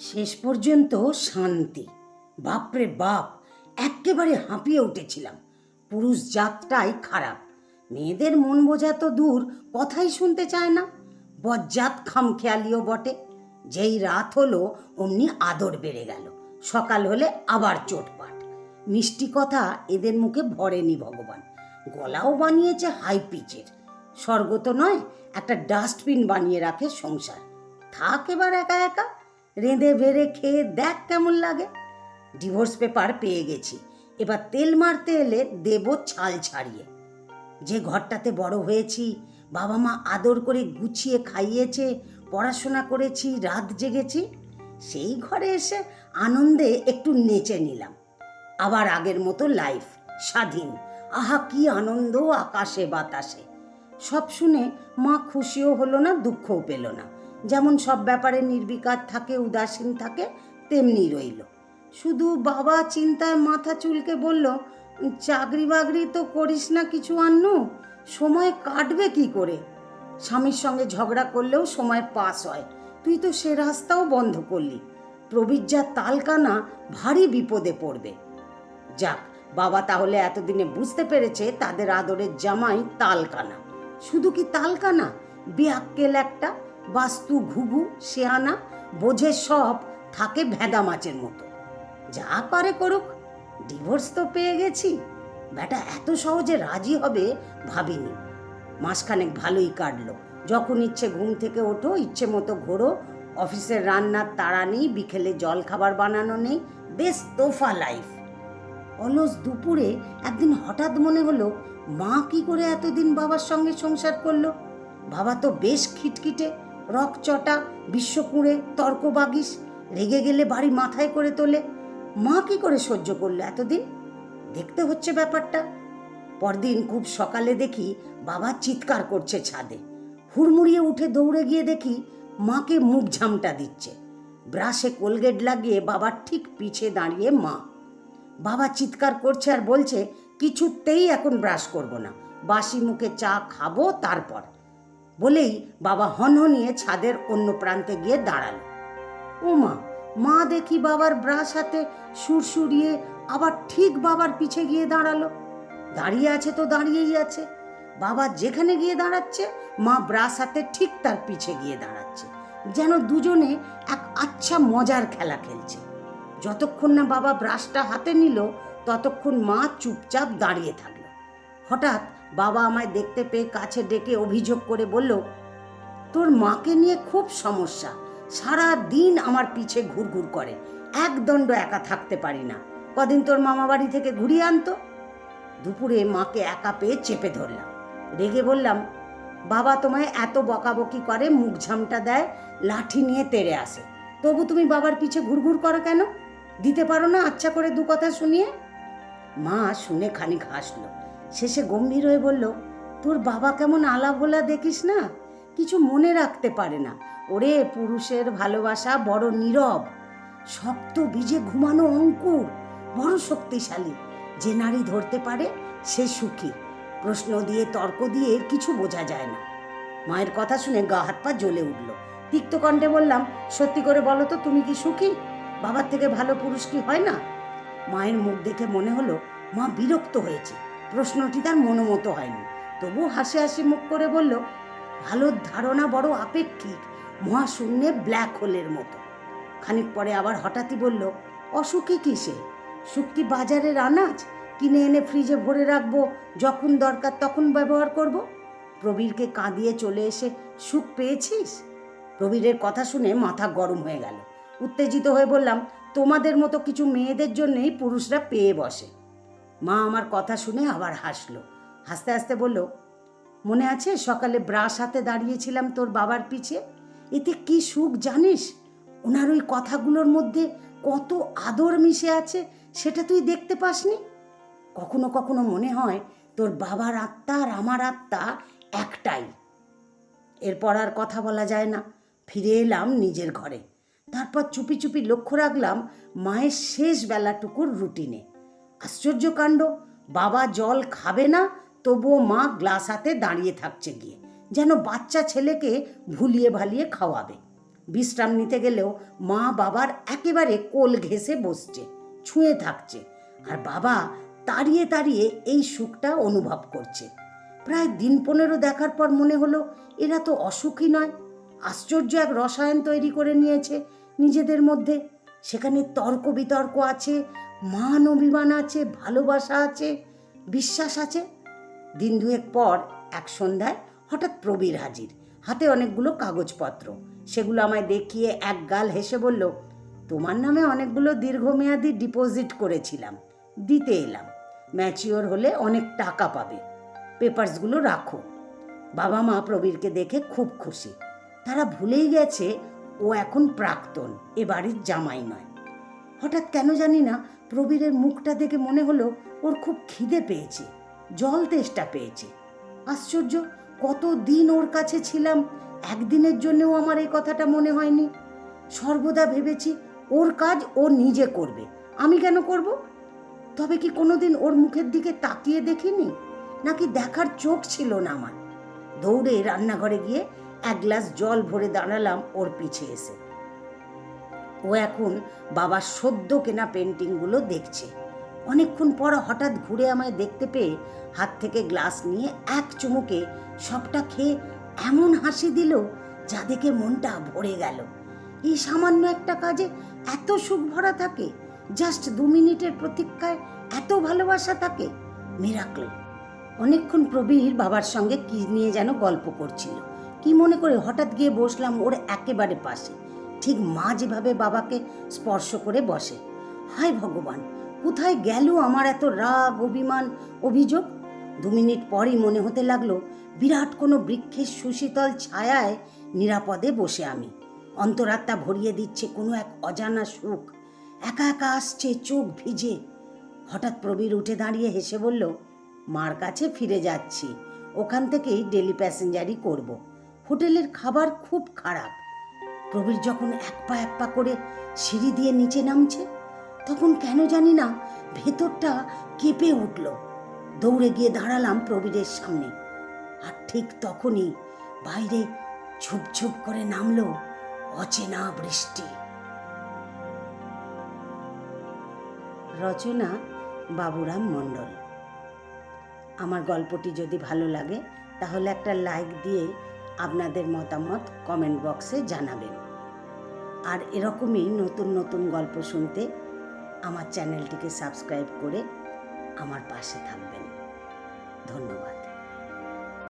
শেষ পর্যন্ত শান্তি। বাপরে বাপ একেবারে হাঁপিয়ে উঠেছিলাম। পুরুষ জাতটাই খারাপ। মেয়েদের মন বোঝা তো দূর, কথাই শুনতে চায় না। বজ্জাত খামখেয়ালিও বটে। যেই রাত হলো, অমনি আদর বেড়ে গেল। সকাল হলে আবার চোটপাট। মিষ্টি কথা এদের মুখে ভরেনি ভগবান। গলাও বানিয়েছে হাই পিচের। স্বর্গ তো নয়, একটা ডাস্টবিন বানিয়ে রাখে সংসার। থাক এবার একা একা। রেঁধে বেড়ে খেয়ে দেখ কেমন লাগে। ডিভোর্স পেপার পেয়ে গেছি। এবার তেল মারতে এলে দেব ছাল ছাড়িয়ে। যে ঘরটাতে বড় হয়েছি, বাবা মা আদর করে গুছিয়ে খাইয়েছে, পড়াশোনা করেছি, রাত জেগেছি, সেই ঘরে এসে আনন্দে একটু নেচে নিলাম। আবার আগের মতো লাইফ স্বাধীন। আহা, কি আনন্দ, আকাশে বাতাসে। সব শুনে মা খুশিও হলো না, দুঃখও পেল না। যেমন সব ব্যাপারে নির্বিকার থাকে, উদাসীন থাকে, তেমনি রইল। শুধু বাবা চিন্তায় মাথা চুলকে বলল, চাকরি বাকরি তো করিস না কিছু, আন্নু। সময় কাটবে কি করে? স্বামীর সঙ্গে ঝগড়া করলেও সময় পাস হয়। তুই তো সে রাস্তাও বন্ধ করলি। প্রবীর যা তালকানা ভারী বিপদে পড়বে। যাক, বাবা তাহলে এতদিনে বুঝতে পেরেছে তাদের আদরের জামাই তালকানা। শুধু কি তালকানা? বেআক্কেল একটা। বাস্তু ঘুঘু, শেয়ানা, বোঝে সব থাকে ভেদা মাছের মতো। যা করে করুক ডিভোর্স তো পেয়ে গেছি। বেটা এত সহজে রাজি হবে ভাবিনি। মাসখানেক ভালোই কাটলো। যখন ইচ্ছে ঘুম থেকে ওঠো, ইচ্ছে মতো ঘোরো, অফিসের রান্নার তাড়া নেই, বিকেলে জল খাবার বানানো নেই, বেশ তোফা লাইফ অলস দুপুরে একদিন হঠাৎ মনে হলো, মা কি করে এতদিন বাবার সঙ্গে সংসার করল? বাবা তো বেশ খিটখিটে রকচটা, বিশ্বকুঁড়ে তর্ক বাগিস রেগে গেলে বাড়ি মাথায় করে তোলে। মা কি করে সহ্য করল এতদিন? দেখতে হচ্ছে ব্যাপারটা। পরদিন খুব সকালে দেখি বাবা চিৎকার করছে ছাদে। হুড়মুড়িয়ে উঠে দৌড়ে গিয়ে দেখি মাকে মুখ ঝামটা দিচ্ছে। ব্রাশে কোলগেট লাগিয়ে বাবার ঠিক পিছে দাঁড়িয়ে মা। বাবা চিৎকার করছে আর বলছে, কিছুতেই এখন ব্রাশ করব না। বাসি মুখে চা খাব তারপর। বলেই বাবা হনহনিয়ে ছাদের অন্য প্রান্তে গিয়ে দাঁড়াল। ও মা মা দেখি বাবার ব্রাশ হাতে সুরসুরিয়ে আবার ঠিক বাবার পিছে গিয়ে দাঁড়াল। দাঁড়িয়ে আছে তো দাঁড়িয়েই আছে। বাবা যেখানে গিয়ে দাঁড়াচ্ছে, মা ব্রাশ হাতে ঠিক তার পিছে গিয়ে দাঁড়াচ্ছে। যেন দুজনে এক আচ্ছা মজার খেলা খেলছে। যতক্ষণ না বাবা ব্রাশটা হাতে নিল, ততক্ষণ মা চুপচাপ দাঁড়িয়ে থাকল। হঠাৎ বাবা আমায় দেখতে পেয়ে কাছে ডেকে অভিযোগ করে বলল, তোর মাকে নিয়ে খুব সমস্যা। সারা দিন আমার পিছে ঘুরঘুর করে। একদণ্ড একা থাকতে পারি না। কদিন তোর মামা বাড়ি থেকে ঘুরিয়ে আনতো? দুপুরে মাকে একা পেয়ে চেপে ধরলাম। রেগে বললাম, বাবা তোমায় এত বকাবকি করে, মুখ ঝামটা দেয়, লাঠি নিয়ে তেড়ে আসে। তবু তুমি বাবার পিছে ঘুরঘুর করো কেন? দিতে পারো না আচ্ছা করে দু কথা শুনিয়ে? মা শুনে খানিক হাসলো। শেষে গম্ভীর হয়ে বলল, তোর বাবা কেমন আলা ভোলা দেখিস না? কিছু মনে রাখতে পারে না। ওরে পুরুষের ভালোবাসা বড় নীরব। শক্ত বীজে ঘুমানো অঙ্কুর, বড় শক্তিশালী। যে নারী ধরতে পারে, সে সুখী। প্রশ্ন দিয়ে, তর্ক দিয়ে কিছু বোঝা যায় না। মায়ের কথা শুনে গা হাত পা জ্বলে উঠল। তিক্ত কণ্ঠে বললাম, সত্যি করে বলো তো, তুমি কি সুখী? বাবার থেকে ভালো পুরুষ কি হয় না? মায়ের মুখ দেখে মনে হলো, মা বিরক্ত হয়েছে। প্রশ্নটি তার মনোমতো হয়নি। তবু হাসি হাসি মুখ করে বলল, ভালোর ধারণা বড় আপেক্ষিক, মহাশূন্যে ব্ল্যাক হোলের মতো। খানিক পরে আবার হঠাৎই বলল, অসুখী কিসে? কি বাজারের আনাজ? কিনে এনে ফ্রিজে ভরে রাখব, যখন দরকার তখন ব্যবহার করব? প্রবীরকে কাঁদিয়ে চলে এসে সুখ পেয়েছিস? প্রবীরের কথা শুনে মাথা গরম হয়ে গেল। উত্তেজিত হয়ে বললাম, তোমাদের মতো কিছু মেয়েদের জন্যেই পুরুষরা পেয়ে বসে। মা আমার কথা শুনে আবার হাসলো। হাসতে হাসতে বলল, মনে আছে সকালে ব্রাশ হাতে দাঁড়িয়েছিলাম তোর বাবার পিছে? এতে কি সুখ জানিস? ওনার ওই কথাগুলোর মধ্যে কত আদর মিশে আছে, সেটা তুই দেখতে পাসনি? কখনো কখনো মনে হয় তোর বাবার আত্মা আর আমার আত্মা একটাই। এরপর আর কথা বলা যায় না। ফিরে এলাম নিজের ঘরে। তারপর চুপি চুপি লক্ষ্য রাখলাম মায়ের শেষ বেলাটুকুর রুটিনে। আশ্চর্য কাণ্ড। বাবা জল খাবে না, তবুও মা গ্লাস হাতে দাঁড়িয়ে থাকছে গিয়ে, যেন বাচ্চা ছেলেকে ভুলিয়ে ভালিয়ে খাওয়াবে। বিশ্রাম নিতে গেলেও মা বাবার একেবারে কোল ঘেঁষে বসছে, ছুঁয়ে থাকছে, আর বাবা তাড়িয়ে তাড়িয়ে এই সুখটা অনুভব করছে। প্রায় দিন পনেরো দেখার পর মনে হলো, এরা তো অসুখী নয়। আশ্চর্য এক রসায়ন তৈরি করে নিয়েছে নিজেদের মধ্যে। সেখানে তর্ক বিতর্ক আছে মান অভিমান আছে, ভালোবাসা আছে, বিশ্বাস আছে। দিন দুয়েক পর, এক সন্ধ্যায়, হঠাৎ প্রবীর হাজির। হাতে অনেকগুলো কাগজপত্র। সেগুলো আমায় দেখিয়ে এক গাল হেসে বলল, তোমার নামে অনেকগুলো দীর্ঘমেয়াদী ডিপোজিট করেছিলাম। দিতে এলাম। ম্যাচিওর হলে অনেক টাকা পাবে। পেপারসগুলো রাখো। বাবা মা প্রবীরকে দেখে খুব খুশি। তারা ভুলেই গেছে, ও এখন প্রাক্তন, এ বাড়ির জামাই নয়। হঠাৎ কেন জানি না প্রবীরের মুখটা দেখে মনে হলো ওর খুব খিদে পেয়েছে, জল তেষ্টা পেয়েছে। আশ্চর্য কত দিন ওর কাছে ছিলাম, একদিনের জন্যও আমার এই কথাটা মনে হয়নি। সর্বদা ভেবেছি ওর কাজ ও নিজে করবে। আমি কেন করব? তবে কি কোনোদিন ওর মুখের দিকে তাকিয়ে দেখিনি? নাকি দেখার চোখ ছিল না আমার। দৌড়ে রান্নাঘরে গিয়ে এক গ্লাস জল ভরে দাঁড়ালাম ওর পিছে এসে। ও এখন বাবার সদ্য কেনা পেন্টিংগুলো দেখছে। অনেকক্ষণ পর হঠাৎ ঘুরে আমায় দেখতে পেয়ে হাত থেকে গ্লাস নিয়ে এক চুমুকে সবটা খেয়ে এমন হাসি দিল যা দেখে মনটা ভরে গেল। এই সামান্য একটা কাজে এত সুখ ভরা থাকে, জাস্ট দু মিনিটের প্রতীক্ষায় এত ভালোবাসা থাকে, মিরাকল। অনেকক্ষণ প্রবীর বাবার সঙ্গে কি নিয়ে যেন গল্প করছিল। কি মনে করে হঠাৎ গিয়ে বসলাম ওর একেবারে পাশে। ঠিক মা যেভাবে বাবাকে স্পর্শ করে বসে। হায় ভগবান, কোথায় গেল আমার এত রাগ, অভিমান, অভিযোগ? দু মিনিট পরই মনে হতে লাগল, বিরাট কোনো বৃক্ষের সুশীতল ছায়ায় নিরাপদে বসে আমি। অন্তরাত্মা ভরিয়ে দিচ্ছে কোনো এক অজানা সুখ। একা একা আসছে, চোখ ভিজে। হঠাৎ প্রবীর উঠে দাঁড়িয়ে হেসে বলল, মার কাছে ফিরে যাচ্ছি। ওখান থেকেই ডেলি প্যাসেঞ্জারই করব। হোটেলের খাবার খুব খারাপ। প্রবীর যখন এক পা এক পা করে সিঁড়ি দিয়ে নিচে নামছে, তখন কেন জানি না ভেতরটা কেঁপে উঠল। দৌড়ে গিয়ে দাঁড়ালাম প্রবীরের সামনে। আর ঠিক তখনই বাইরে ঝুপঝুপ করে নামলো অচেনা বৃষ্টি। রচনা বাবুরাম মণ্ডল। আমার গল্পটি যদি ভালো লাগে, তাহলে একটা লাইক দিয়ে আপনাদের মতামত কমেন্ট বক্সে জানাবেন। আর এরকমই নতুন নতুন গল্প শুনতে আমার চ্যানেলটিকে সাবস্ক্রাইব করে আমার পাশে থাকবেন। ধন্যবাদ।